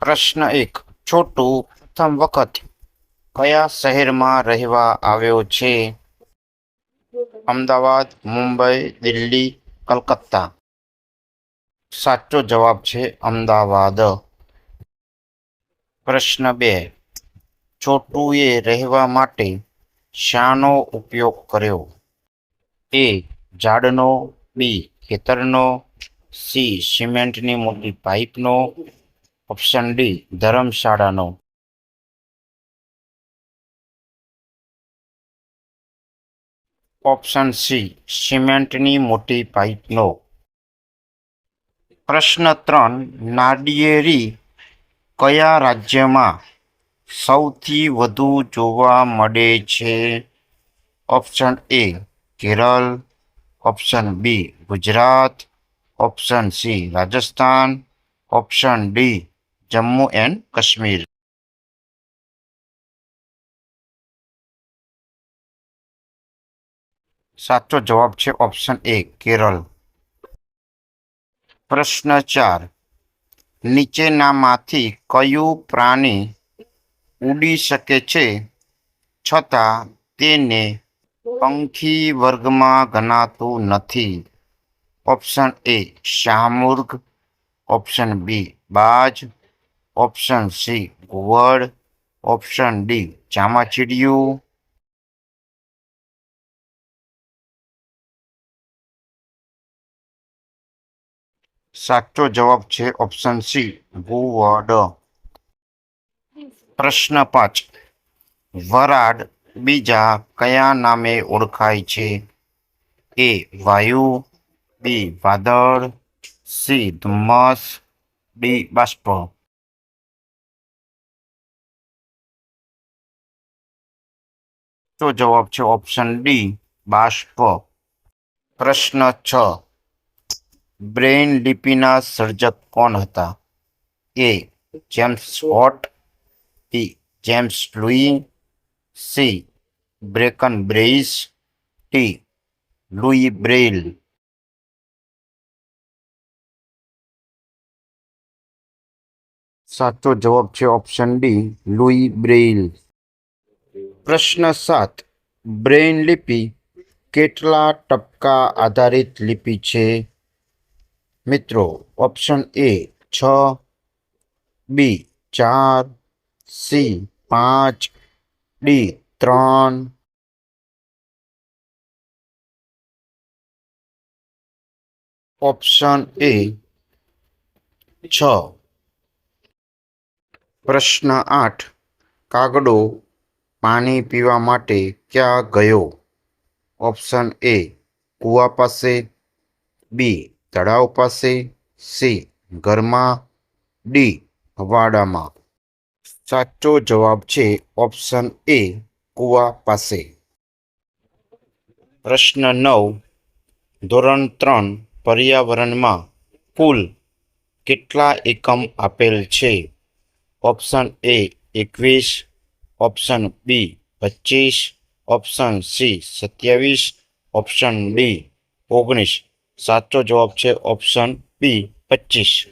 પ્રશ્ન એક. છોટુ પ્રથમ વખત કયા શહેરમાં રહેવા આવ્યો છે? અમદાવાદ, મુંબઈ, દિલ્હી, કલકત્તા. સાચો જવાબ છે અમદાવાદ. પ્રશ્ન બે. છોટુએ રહેવા માટે શાનો ઉપયોગ કર્યો? એ. ઝાડનો, બી. ખેતરનો, સી. સિમેન્ટની મોટી પાઇપનો ઓપ્શન ડી ધર્મશાળાનો ઓપ્શન સી, સિમેન્ટની મોટી પાઇપનો પ્રશ્ન ત્રણ, નાડિયેરી કયા રાજ્યમાં સૌથી વધુ જોવા મળે છે? Option A, Kerala. Option B, Gujarat. Option C, Rajasthan. Option D Jammu and Kashmir સાચો જવાબ છે ઓપ્શન એ કેરળ પ્રશ્ન ચાર નીચેનામાંથી કયું પ્રાણી ઉડી શકે છે છતાં તેને પંખી વર્ગમાં ગણાતું નથી ઓપ્શન એ શાહમુર્ગ ઓપ્શન બી બાજ ઓપ્શન સી ઘુવડ ઓપ્શન ડી ચામાચીડિયું સાચો જવાબ છે ઓપ્શન સી ઘુવડ પ્રશ્ન પાંચ. વરાડ બીજા કયા નામે ઓળખાય છે? એ વાયુ. બી વાદળ. સી ધુમ્મસ. ડી બાષ્પ. તો જવાબ છે ઓપ્શન ડી બાષ્પ પ્રશ્ન છ બ્રેઇન લિપિના સર્જક કોણ હતા A James Watt B James Louis C broken બ્રેઇસ ટી લુઈ બ્રેઇલ સાચો જવાબ છે ઓપ્શન ડી લુઈ બ્રેઇલ પ્રશ્ન સાત. બ્રેઇન લિપિ કેટલા ટપકા આધારિત લિપિ છે? મિત્રો, ઓપ્શન એ છ, બી ચાર, સી પાંચ, ડી ત્રણ. ઓપ્શન એ છ. પ્રશ્ન આઠ. કાગડો પાણી પીવા માટે ક્યાં ગયો? ઓપ્શન એ, કૂવા પાસે, બી, તળાવ પાસે, સી, ઘરમાં, ડી, હવાડામાં. સાચો જવાબ છે ઓપ્શન એ, કૂવા પાસે. પ્રશ્ન નવ, ધોરણ ત્રણ, પર્યાવરણમાં કુલ કેટલા એકમ આપેલ છે? ઓપ્શન એ, એકવીસ ઓપ્શન બી પચીસ, ઓપ્શન સી સત્યાવીસ, ઓપ્શન ડી ઓગણીસ. સાચો જવાબ છે ઓપ્શન બી પચીસ.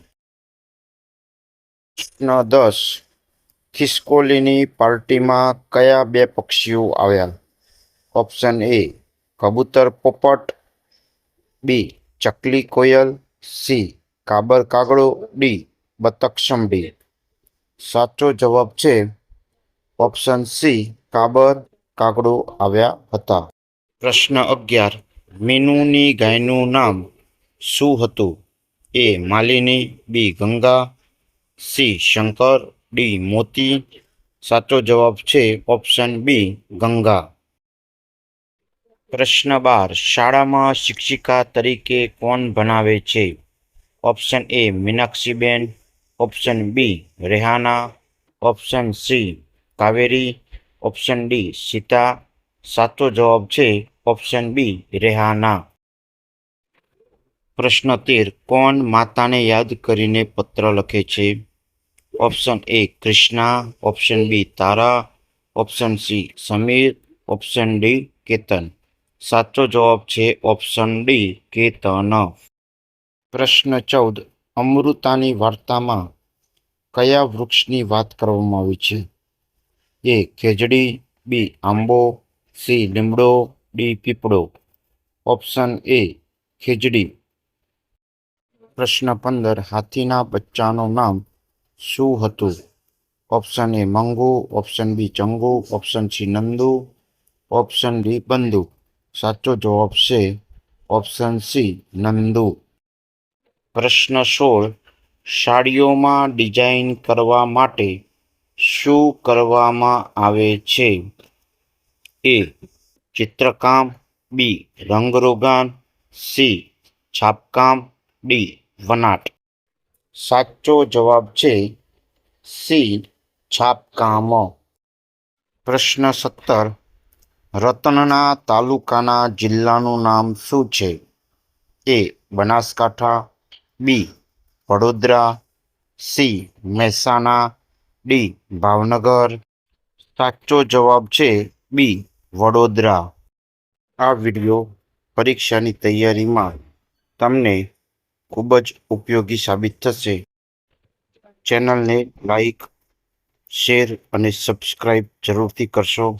પ્રશ્ન દસ. ખિસકોલીની પાર્ટીમાં કયા બે પક્ષીઓ આવ્યા? ઓપ્શન એ કબૂતર પોપટ, બી ચકલી કોયલ, સી કાબર કાગડો, ડી બતક સાચો જવાબ છે ઓપ્શન સી, કાબર કાગડો આવ્યા હતા. પ્રશ્ન અગિયાર, મીનુની ગાયનું નામ શું હતું? A, Malini, B, Ganga, C, Shankar, D, Moti. સાચો જવાબ છે ઓપ્શન બી, ગંગા. પ્રશ્ન બાર, શાળામાં શિક્ષિકા તરીકે કોણ ભણાવે છે? Option A, Meenakshiben. Option B, Rehana. Option C Kaveri option D Sita. સાચો જવાબ છે ઓપ્શન બી રેહાના. પ્રશ્ન તેર, કોણ માતાને યાદ કરીને પત્ર લખે છે? Option A Krishna. Option B Tara. Option C Samir. Option D Ketan. સાચો જવાબ છે ઓપ્શન ડી કેતન. પ્રશ્ન ચૌદ, અમૃતાની વાર્તામાં કયા વૃક્ષની વાત કરવામાં આવી છે? એ ખેજડી, બી આંબો, સી લીમડો, ડી પીપળો. ઓપ્શન એ ખેજડી. પ્રશ્ન પંદર, હાથીના બચ્ચાનું નામ શું હતું? Option A Mangu, option B Changu, option C Nandu, option D Bandu. સાચો જવાબ છે ઓપ્શન સી નંદુ. પ્રશ્ન સોળ સાડીઓમાં ડિઝાઇન કરવા માટે શું કરવામાં આવે છે? એ. ચિત્રકામ. બી. રંગરોગાન. સી. છાપકામ. ડી. વનાટ. સાચો જવાબ છે સી. છાપકામ. પ્રશ્ન સત્તર. રતનના તાલુકાના જિલ્લાનું નામ શું છે? A. Banaskantha. B. Vadodara. C. Mehsana. D, Bhavnagar. સાચો જવાબ છે બી, વડોદરા. આ વીડિયો પરીક્ષાની તૈયારીમાં તમને ખૂબ જ ઉપયોગી સાબિત થશે. ચેનલને લાઈક, શેર અને સબસ્ક્રાઈબ જરૂરથી કરશો.